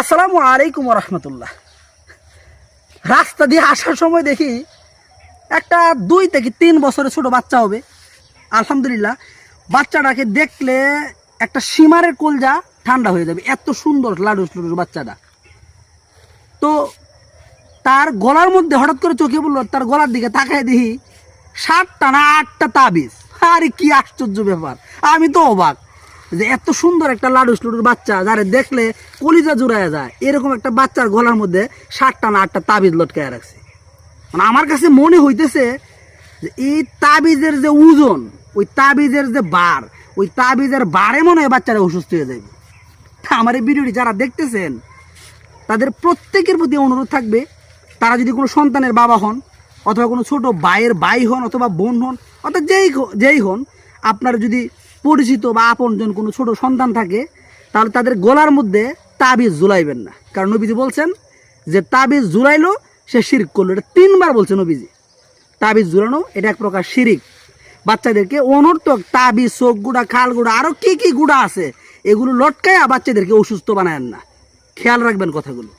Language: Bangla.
আসসালামু আলাইকুম রহমতুল্লাহ রাস্তা দিয়ে আসার সময় দেখি একটা দুই থেকে তিন বছরের ছোট বাচ্চা হবে। আলহামদুলিল্লাহ, বাচ্চাটাকে দেখলে একটা সীমারের কলজা ঠান্ডা হয়ে যাবে, এত সুন্দর লাডুস লুডুস বাচ্চাটা। তো তার গলার মধ্যে হঠাৎ করে চোখে পড়ল, তার গলার দিকে তাকায় দেখি সাতটা না আটটা তাবিজ। আরে কি আশ্চর্য ব্যাপার, আমি তো অবাক। যে এত সুন্দর একটা লাডুস লুডুর বাচ্চা, যারে দেখলে কলিজা জুড়ায় যায়। এরকম একটা বাচ্চার গলার মধ্যে সাতটা না আটটা তাবিজ লটকায় রাখছে। মানে আমার কাছে মনে হইতেছে যে এই তাবিজের যে ওজন, ওই তাবিজের যে বার, ওই তাবিজের বারে মনে হয় বাচ্চারা অসুস্থ হয়ে যাবে আমার এই ভিডিওটি যারা দেখতেছেন, তাদের প্রত্যেকের প্রতি অনুরোধ থাকবে, তারা যদি কোনো সন্তানের বাবা হন, অথবা কোনো ছোট ভাইয়ের ভাই হন, অথবা বোন হন, অর্থাৎ যেই যেই হন, আপনার যদি পরিচিত বা আপনজন কোনো ছোট সন্তান থাকে, তাহলে তাদের গলার মধ্যে তাবিজ জুলাইবেন না। কারণ নবীজি বলছেন যে তাবিজ জুলাইলো সে শিরিক করল। এটা তিনবার বলছে নবীজি। তাবিজ ঝুলানো, এটা এক প্রকার শিরিক। বাচ্চাদেরকে অনর্থক তাবিজ, চোখ গুঁড়া, খাল গুঁড়া আরও কী কী গুঁড়া আছে, এগুলো লটকায় বাচ্চাদেরকে অসুস্থ বানায়েন না। খেয়াল রাখবেন কথাগুলো।